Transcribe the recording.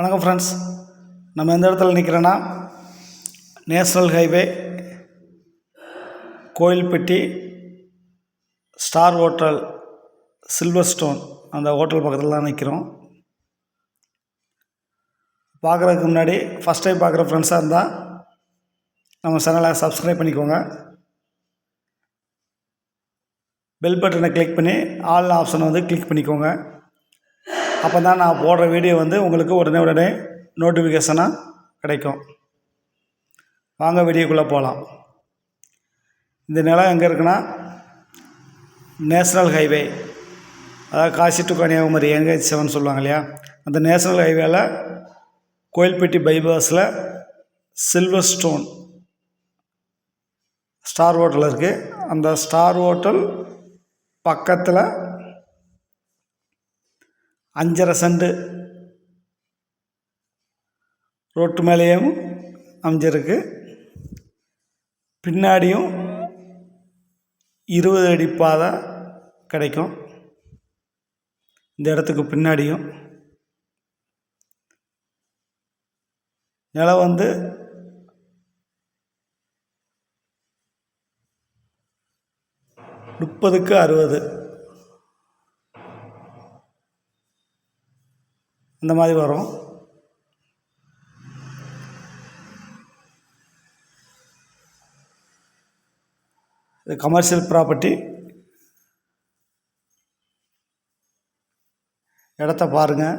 வணக்கம் ஃப்ரெண்ட்ஸ் நம்ம எந்த இடத்துல நிற்கிறோன்னா national highway Kovilpatti star hotel silver stone அந்த ஹோட்டல் பக்கத்தில் தான் நிற்கிறோம் பார்க்குறதுக்கு முன்னாடி ஃபஸ்ட் டைம் பார்க்குற ஃப்ரெண்ட்ஸாக இருந்தால் நம்ம சேனலை சப்ஸ்கிரைப் பண்ணிக்கோங்க. பெல் பட்டனை கிளிக் பண்ணி ஆல் ஆப்ஷனை வந்து கிளிக் பண்ணிக்கோங்க. அப்போ தான் நான் போடுற வீடியோ வந்து உங்களுக்கு உடனே உடனே நோட்டிஃபிகேஷனாக கிடைக்கும். வாங்க வீடியோக்குள்ளே போகலாம் இந்த நிலம் எங்கே இருக்குன்னா நேஷ்னல் ஹைவே. அதாவது Kashi to Kanyakumari NH seven சொல்லுவாங்க இல்லையா? அந்த நேஷ்னல் ஹைவேயில் கோயில்பட்டி பைபாஸில் சில்வர் ஸ்டோன் ஸ்டார் ஹோட்டல் இருக்குது அந்த ஸ்டார் ஹோட்டல் பக்கத்தில் அஞ்சரை செண்டு. ரோட்டு மேலேயும் அமைஞ்சிருக்கு பின்னாடியும் இருபது அடி பாதை கிடைக்கும். இந்த இடத்துக்கு பின்னாடியும். நிலம் வந்து முப்பதுக்கு அறுபது. இந்த மாதிரி வரும். இது கமர்ஷியல் ப்ராப்பர்ட்டி இடத்த பாருங்கள்